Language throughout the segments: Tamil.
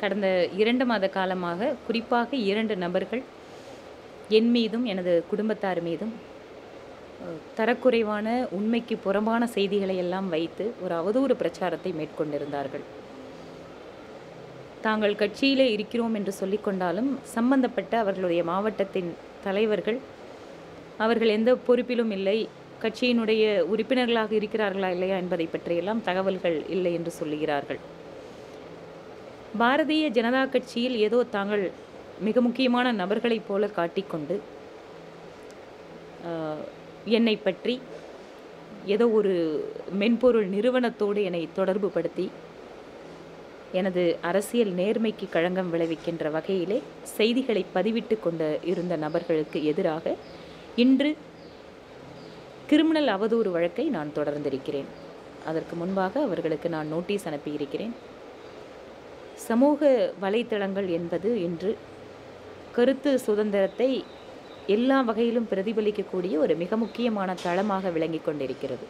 கடந்த இரண்டு மாத காலமாக குறிப்பாக இரண்டு நபர்கள் என் மீதும் எனது குடும்பத்தார் மீதும் தரக்குறைவான உண்மைக்கு புறம்பான செய்திகளை எல்லாம் வைத்து ஒரு அவதூறு பிரச்சாரத்தை மேற்கொண்டிருந்தார்கள். தாங்கள் கட்சியிலே இருக்கிறோம் என்று சொல்லிக்கொண்டாலும் சம்பந்தப்பட்ட அவர்களுடைய மாவட்டத்தின் தலைவர்கள் அவர்கள் எந்த பொறுப்பிலும் இல்லை கட்சியினுடைய உறுப்பினர்களாக இருக்கிறார்களா இல்லையா என்பதை பற்றியெல்லாம் தகவல்கள் இல்லை என்று சொல்லுகிறார்கள். பாரதிய ஜனதா கட்சியில் ஏதோ தாங்கள் மிக முக்கியமான நபர்களைப் போல காட்டிக்கொண்டு என்னை பற்றி ஏதோ ஒரு மென்பொருள் நிறுவனத்தோடு என்னை தொடர்பு படுத்தி எனது அரசியல் நேர்மைக்கு களங்கம் விளைவிக்கின்ற வகையிலே செய்திகளை பதிவிட்டு கொண்டு இருந்த நபர்களுக்கு எதிராக இன்று கிரிமினல் அவதூறு வழக்கை நான் தொடர்ந்திருக்கிறேன். அதற்கு முன்பாக அவர்களுக்கு நான் நோட்டீஸ் அனுப்பியிருக்கிறேன். சமூக வலைத்தளங்கள் என்பது இன்று கருத்து சுதந்திரத்தை எல்லா வகையிலும் பிரதிபலிக்கக்கூடிய ஒரு மிக முக்கியமான தளமாக விளங்கி கொண்டிருக்கிறது.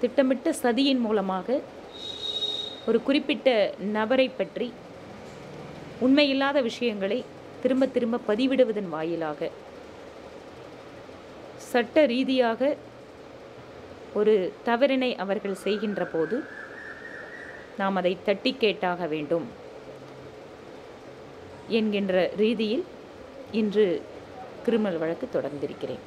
திட்டமிட்ட சதியின் மூலமாக ஒரு குறிப்பிட்ட நபரை பற்றி உண்மையில்லாத விஷயங்களை திரும்ப திரும்ப பதிவிடுவதன் வாயிலாக சட்ட ரீதியாக ஒரு தவறினை அவர்கள் செய்கின்ற போது நாம் அதை தட்டி கேட்டாக வேண்டும் என்கின்ற ரீதியில் இன்று கிரிமினல் வழக்கு தொடர்ந்திருக்கிறேன்.